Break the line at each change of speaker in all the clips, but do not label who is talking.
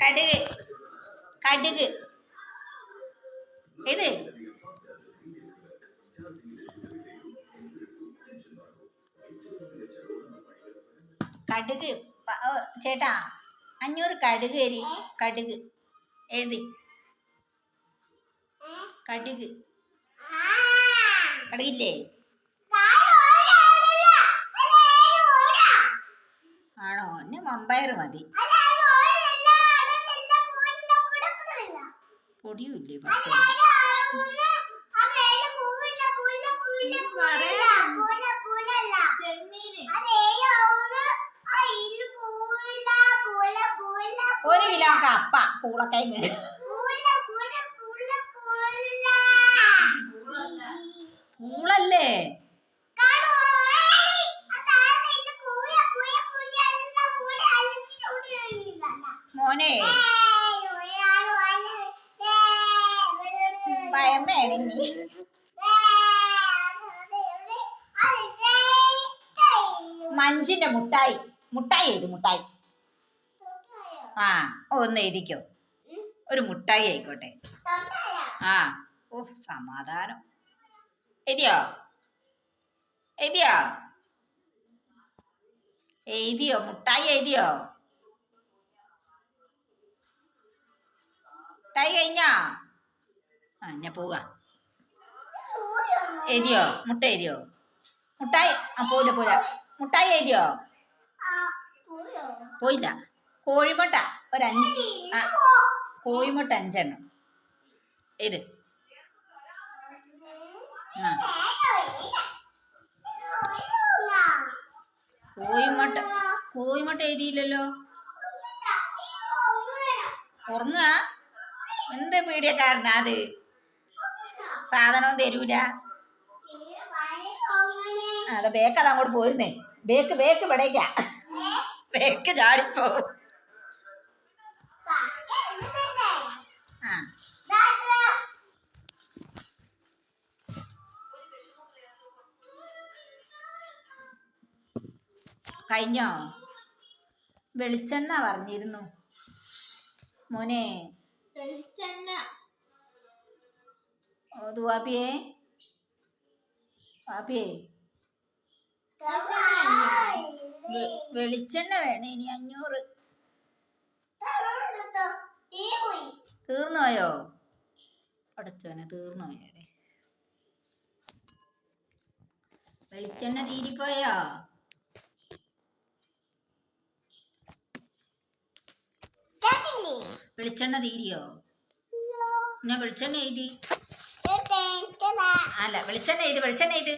കടുക്. കടുക്. ഇത്? കടുക്. ചേട്ടാ അഞ്ഞൂറ് കടുക് അരി കടുക്. ഏത്? കടുക്. കടുകില്ലേ? ആണോ? എന്നെ മമ്പയർ മതി. പച്ച ഒരു കിലോ കപ്പ പൂളക്കൈന്ന് പൂളല്ലേ. മോനെ. പഴമയാണ് ഇനി മഞ്ചിന്റെ മുട്ടായി. മുട്ടായി ഏത് മുട്ടായി? ആ ഒന്ന് എഴുതിക്കോ. ഒരു മുട്ടായി ആയിക്കോട്ടെ. ആ ഓ സമാധാനം. എഴുതിയോ? എഴുതിയോ? എഴുതിയോ? മുട്ടായി എഴുതിയോ? മുട്ടായി കഴിഞ്ഞാ? ആ ഞാൻ പോവാ എഴുതിയോ? മുട്ട എഴുതിയോ? മുട്ടായി? ആ പോയില്ല പോയില്ല. മുട്ടായി എഴുതിയോ? പോയില്ല. കോഴിമുട്ട. ഒരു അഞ്ച് ആ കോഴിമുട്ട അഞ്ചെണ്ണം. ഇത് ആ. കോഴിമുട്ട. കോഴിമുട്ട എഴുതിയില്ലല്ലോ? ഉറങ്ങുക. എന്ത് പീഡിയക്കാരനാ അത്? സാധനവും തരൂല. അത് ബേക്ക് അത് അങ്ങോട്ട് പോയിരുന്നേ ബേക്ക് ബേക്ക് ഇവിടേക്കാ. ബേക്ക് ചാടിപ്പോ കഴിഞ്ഞോ? വെളിച്ചെണ്ണ പറഞ്ഞിരുന്നു. മോനെ. ഓ ദുവാപ്പിയേ പാപ്പിയേ വെ- വെളിച്ചെണ്ണ വേണേ ഇനി അഞ്ഞൂറ്. തീർന്നോയോ? അടച്ചോനെ തീർന്നുപോയോ അല്ലേ വെളിച്ചെണ്ണ തീരിപ്പോയോ? വെളിച്ചെണ്ണ തീരിയോ? പിന്നെ വെളിച്ചെണ്ണ എഴുതി. അല്ല വെളിച്ചെണ്ണ ഇത് വെളിച്ചെണ്ണ ഇത്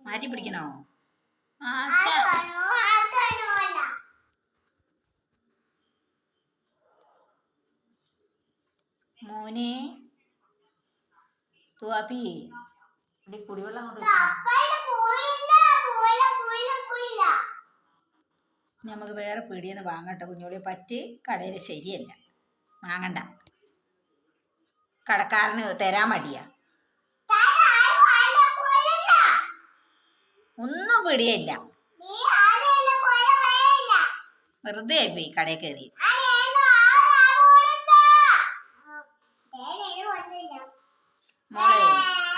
മാറ്റി പിടിക്കണോ. മോനെ ഇവിടെ കുടിവെള്ളം കൊണ്ട് നമുക്ക് വേറെ പീടിയെന്ന് വാങ്ങട്ടെ കുഞ്ഞോളി പറ്റി കടയിൽ ശരിയല്ല. വാങ്ങണ്ട. കടക്കാരന് തരാൻ മടിയാ. ഒന്നും പിടിയില്ല വെറുതെ ആയിപ്പോയി കടയിൽ കയറി മോളെ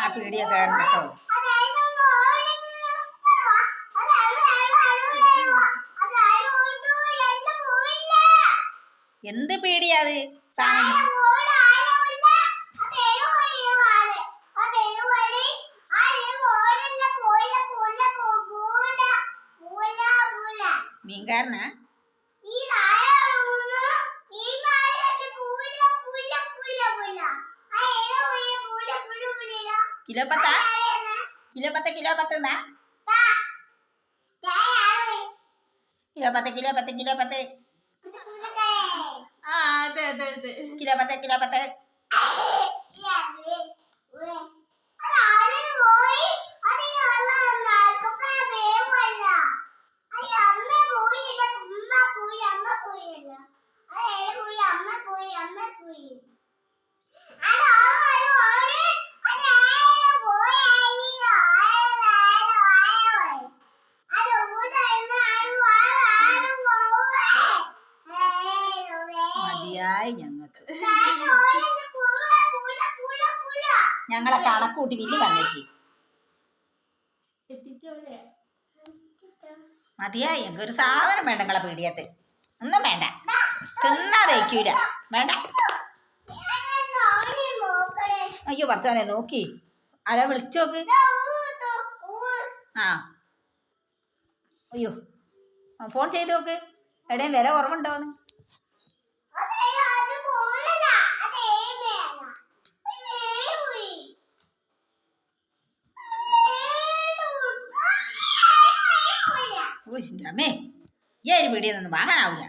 ആ പീടിയൊക്കെ കേട്ടോ. എന്ത് പേടിയാത്? മീൻകാരനാ? കിലോ പത്താ? കിലോ പത്ത് കിലോ പത്ത് കിലോ പത്ത് കിലോ പത്ത് കിലോ പത്ത്.
ആ അതെ അതെ അതെ
കിലോ പത്ത് ഞങ്ങളെ കണക്കൂട്ടി വില്ല് വന്നേക്ക് മതിയായി ഞങ്ങൾക്ക് ഒരു സാധനം വേണ്ട നിങ്ങളെ പീടിയത്ത് ഒന്നും വേണ്ട. തിന്നാ തേക്കൂല വേണ്ട. അയ്യോ പറഞ്ഞോനെ നോക്കി. ആരാ വിളിച്ചു നോക്ക്? ആ. അയ്യോ ഫോൺ ചെയ്ത് നോക്ക്. എവിടെയും വില കുറവുണ്ടോന്ന്? അമ്മേ ഈ ഒരു പീടിയ നിന്ന് വാങ്ങാനാവില്ല.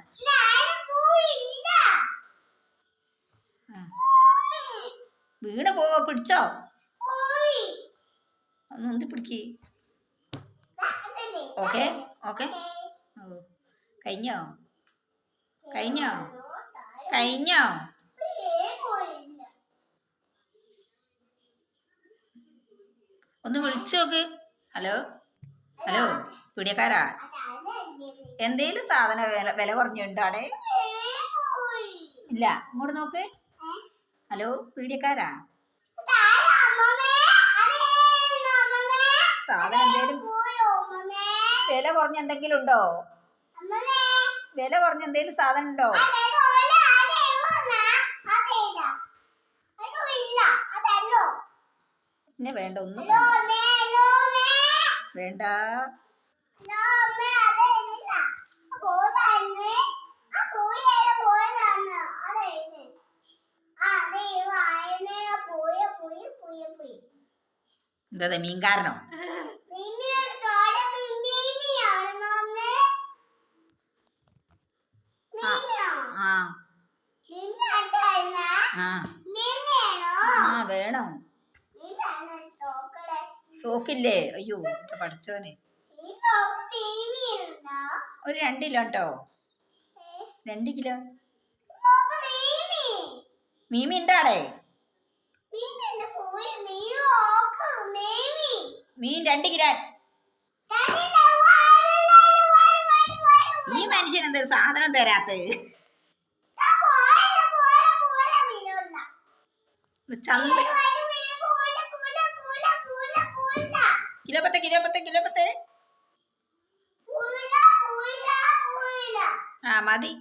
വീണ് പോവോ പിടിച്ചോ? ഒന്ന് ഉന്തി പിടിക്ക്. Okay okay. കഴിഞ്ഞോ? കഴിഞ്ഞോ? കഴിഞ്ഞോ? ഒന്ന് വിളിച്ചു നോക്ക് ഹലോ ഹലോ പീടിയക്കാരാ? എന്തേലും സാധന വില വില ഇല്ല. ഇങ്ങോട്ട് നോക്ക്. ഹലോ പീഡിയക്കാരാ? സാധനം എന്തേലും വില കുറഞ്ഞ എന്തെങ്കിലും ഉണ്ടോ? വില കുറഞ്ഞ എന്തേലും സാധനം ഉണ്ടോ? പിന്നെ വേണ്ട ഒന്നും വേണ്ട. എന്താ മീൻകാരനോ? ആ വേണോ? സോക്കില്ലേ? അയ്യോ പഠിച്ചോനെ ഒരു രണ്ട് കിലോ? കേട്ടോ രണ്ട് കിലോ മീമി ഉണ്ടാടേ മീൻ രണ്ട് കിലോ ഈ മനുഷ്യൻ എന്താ സാധനം തരാത്തത്? ചന്ത കിലോ പത്ത് ആ മതി.